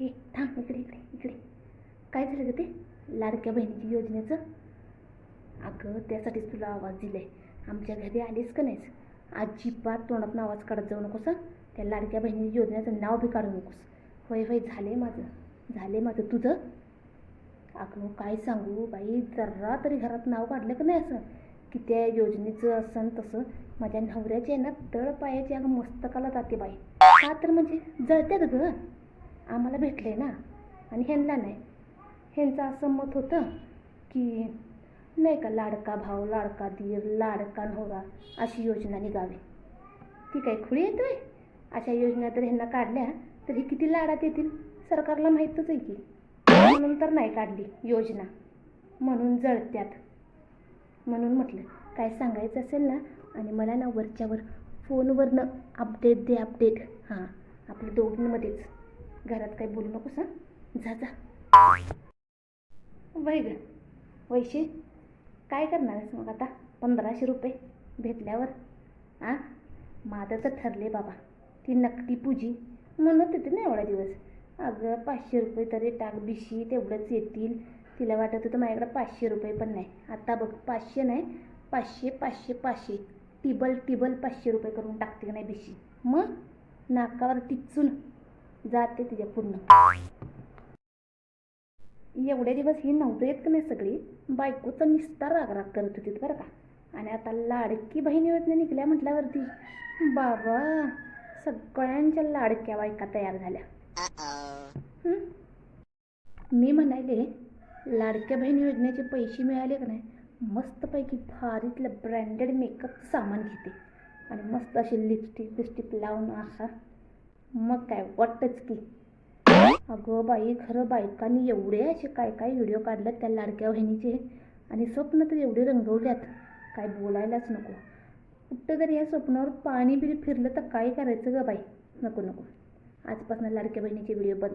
ए थांब इकडे इकडे इकडे. काय झालं गं ते? लाडक्या बहिणीची योजनेचं? अगं त्यासाठीच तुला आवाज दिलाय. आमच्या घरी आलीस का नाहीस? अजिबात तोंडातून आवाज काढत जाऊ नकोस त्या लाडक्या बहिणीच्या योजनेचं नाव बी काढू नकोस. होय होय झाले माझं. झाले माझं तुझं. अगं काय सांगू बाई जरा तरी घरात नाव काढलं का नाही असं? की त्या योजनेचं असं तसं? माझ्या नवऱ्याची आहे ना तळ पायाची अगं मस्तकाला जाते बाई. का तर म्हणजे? जळत्यात गं. आम्हाला भेटले ना. आणि ह्यांना नाही. ह्यांचं असं मत होतं की नाही का लाडका भाव लाडका दीर लाडका नवरा अशी योजना निघावी. ती काय खुळी येतोय अशा योजना तर ह्यांना काढल्या तर ही किती लाडात येतील सरकारला माहीतच आहे की. म्हणून तर नाही काढली योजना. म्हणून जळत्यात. म्हणून म्हटलं काय सांगायचं असेल ना? आणि मला ना वरच्यावर फोनवरनं अपडेट दे अपडेट हां आपल्या दोघींमध्येच. घरात काही बोलू नकोस हां? जा जा. वै ग वैशे काय करणार आहेस मग आता? पंधराशे रुपये भेटल्यावर आ? माझं तर ठरले बाबा ती नकटी पूजी. म्हणत होती ना एवढा दिवस. अगं पाचशे रुपये तरी टाक बिशी तेवढंच येतील. तिला वाटत होतं माझ्याकडे पाचशे रुपये पण नाही. आता बघ पाचशे नाही पाचशे पाचशे पाचशे. टिबल टिबल पाचशे रुपये करून टाकते का नाही बिशी? मग? नाकावर टिचून. जाते तिच्या पूर्ण. एवढे दिवस ही नव्हते का नाही सगळी? बायकोचा निस्तार रागराग करत होती बरं का? आणि आता लाडकी बहीण योजना निघल्या म्हटल्यावरती. बाबा सगळ्यांच्या लाडक्या बायका तयार झाल्या? मी म्हणाले लाडक्या बहीण योजनेचे पैसे मिळाले का नाही? मस्तपैकी भारीतलं ब्रँडेड मेकअप सामान घेते. आणि मस्त अशी लिपस्टिक बिस्टिक लावून असा मग काय वाटतंच की. अगं बाई खरं बायकांनी एवढे असे काय काय व्हिडिओ काढलेत त्या लाडक्या बहिणीचे. आणि स्वप्न तर एवढे रंगवल्यात. काय बोलायलाच नको. कुठं जरी या स्वप्नावर पाणी बिरी फिरलं तर काय करायचं गं बाई. नको नको. आजपासून लाडक्या बहिणीचे व्हिडिओ बंद.